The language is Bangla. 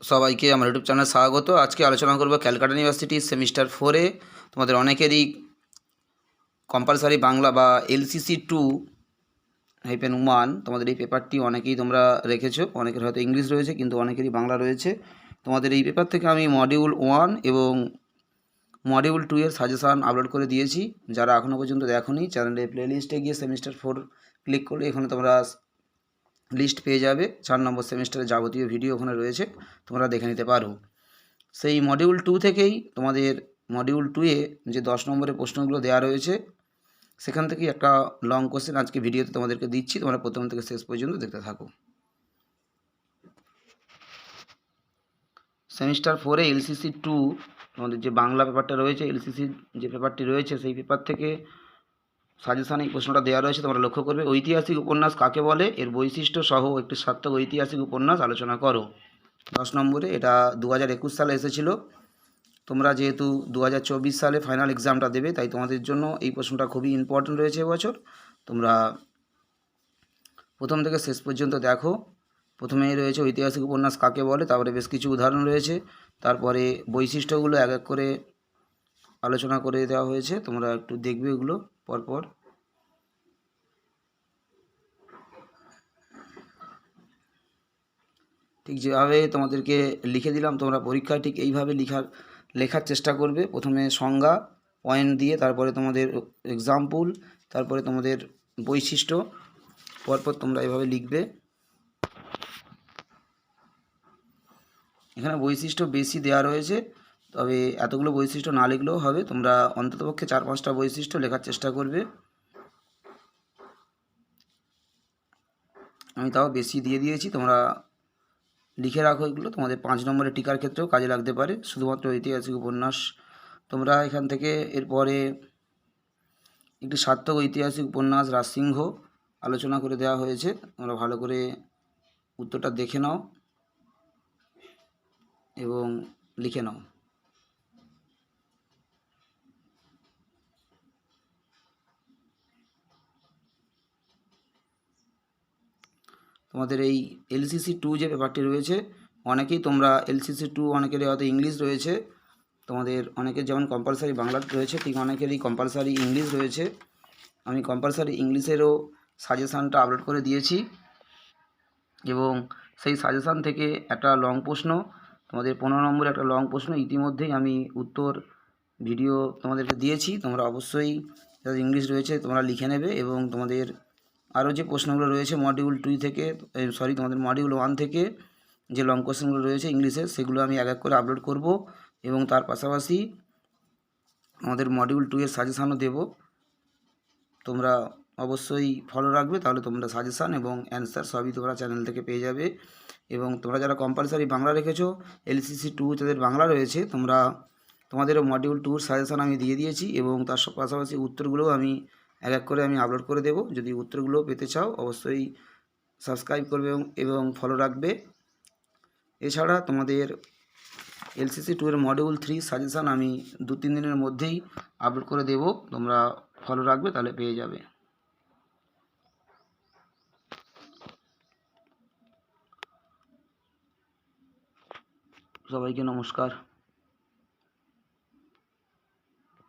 সবাইকে আমার ইউটিউব চ্যানেলে স্বাগত। আজকে আলোচনা করব ক্যালকাটা ইউনিভার্সিটি সেমিস্টার ফোরে। তোমাদের অনেকেরই কম্পালসারি বাংলা বা এলসিসি টু হাইপেন ওয়ান তোমাদের এই পেপারটি অনেকেই তোমরা রেখেছো, অনেকের হয়তো ইংলিশ রয়েছে, কিন্তু অনেকেরই বাংলা রয়েছে। তোমাদের এই পেপার থেকে আমি মডিউল ওয়ান এবং মডিউল টু এর সাজেশান আপলোড করে দিয়েছি। যারা এখনও পর্যন্ত দেখোনি, চ্যানেলে প্লেলিস্টে গিয়ে সেমিস্টার ফোর ক্লিক করলে এখানে তোমরা লিস্ট পেয়ে যাবে। চার নম্বর সেমিস্টারের যাবতীয় ভিডিও ওখানে রয়েছে, তোমরা দেখে নিতে পারো। সেই মডিউল টু থেকেই তোমাদের মডিউল টুয়ে যে দশ নম্বরের প্রশ্নগুলো দেওয়া রয়েছে, সেখান থেকেই একটা লং কোশ্চেন আজকে ভিডিওতে তোমাদেরকে দিচ্ছি। তোমরা প্রথম থেকে শেষ পর্যন্ত দেখতে থাকো। সেমিস্টার ফোরে এলসিসি টু তোমাদের যে বাংলা পেপারটা রয়েছে এলসিসি যে পেপারটি রয়েছে, সেই পেপার থেকে সাজেশান এই প্রশ্নটা দেওয়া রয়েছে, তোমরা লক্ষ্য করবে। ঐতিহাসিক উপন্যাস কাকে বলে? এর বৈশিষ্ট্য সহ একটি সার্থক ঐতিহাসিক উপন্যাস আলোচনা করো। দশ নম্বরে, এটা দু হাজার একুশ সালে এসেছিল। তোমরা যেহেতু দু হাজার চব্বিশ সালে ফাইনাল এক্সামটা দেবে, তাই তোমাদের জন্য এই প্রশ্নটা খুবই ইম্পর্টেন্ট রয়েছে এবছর তোমরা প্রথম থেকে শেষ পর্যন্ত দেখো। প্রথমেই রয়েছে ঐতিহাসিক উপন্যাস কাকে বলে, তারপরে বেশ কিছু উদাহরণ রয়েছে। তারপরে বৈশিষ্ট্যগুলো এক এক করে আলোচনা করে দেওয়া হয়েছে। তোমরা একটু দেখবে এগুলো পরপর। ঠিক যেভাবে তোমাদেরকে লিখে দিলাম, তোমরা পরীক্ষায় ঠিক এইভাবে লেখার লেখার চেষ্টা করবে। প্রথমে সংজ্ঞা পয়েন্ট দিয়ে তারপরে তোমাদের এক্সাম্পল তারপরে তোমাদের বৈশিষ্ট্য, পরপর তোমরা এভাবে লিখবে। এখানে বৈশিষ্ট্য বেশি দেওয়া রয়েছে। তবে এতগুলো বৈশিষ্ট্য না লিখলেও হবে। তোমরা অন্ততপক্ষে চার পাঁচটা বৈশিষ্ট্য লেখার চেষ্টা করবে। আমি তাও বেশি দিয়ে দিয়েছি। তোমরা লিখে রাখো এগুলো। তোমাদের পাঁচ নম্বরের টিকার ক্ষেত্রেও কাজে লাগতে পারে। শুধুমাত্র ঐতিহাসিক উপন্যাস। তোমরা এখান থেকে এরপরে একটি সার্থক ঐতিহাসিক উপন্যাস, রাজসিংহ, আলোচনা করে দেওয়া হয়েছে। তোমরা ভালো করে উত্তরটা দেখে নাও এবং লিখে নাও। তোমাদের এই এলসিসি টু যে পেপারটি রয়েছে, অনেকেই তোমরা এলসিসি টু অনেকের হয়তো ইংলিশ রয়েছে। তোমাদের অনেকের যেমন কম্পালসারি বাংলা রয়েছে, ঠিক অনেকেরই কম্পালসারি ইংলিশ রয়েছে। আমি কম্পালসারি ইংলিশেরও সাজেশানটা আপলোড করে দিয়েছি। এবং সেই সাজেশান থেকে একটা লং প্রশ্ন, তোমাদের পনেরো নম্বরে একটা লং প্রশ্ন, ইতিমধ্যেই আমি উত্তর ভিডিও তোমাদেরকে দিয়েছি। তোমরা অবশ্যই ইংলিশ রয়েছে, তোমরা লিখে নেবে এবং তোমাদের আরও যে প্রশ্নগুলো রয়েছে মডিউল টু থেকে সরি তোমাদের মডিউল ওয়ান থেকে যে লং কোশ্চেনগুলো রয়েছে ইংলিশে সেগুলো আমি এক এক করে আপলোড করব এবং তার পাশাপাশি আমাদের মডিউল টু এর সাজেশানও দেব। তোমরা অবশ্যই ফলো রাখবে, তাহলে তোমরা সাজেশান এবং অ্যান্সার সবই তোমরা চ্যানেল থেকে পেয়ে যাবে। এবং তোমরা যারা কম্পালসারি বাংলা রেখেছো এলসিসি টু যাদের বাংলা রয়েছে, তোমরা তোমাদেরও মডিউল টুর সাজেশান আমি দিয়ে দিয়েছি এবং তার পাশাপাশি উত্তরগুলোও আমি এক এক করে আমি আপলোড করে দেব। যদি উত্তরগুলো পেতে চাও, অবশ্যই সাবস্ক্রাইব করবে এবং ফলো রাখবে। এছাড়া তোমাদের এলসিসি টু এর মডিউল থ্রি সাজেশান আমি দু তিন দিনের মধ্যেই আপলোড করে দেব। তোমরা ফলো রাখবে, তাহলে পেয়ে যাবে। সবাইকে নমস্কার।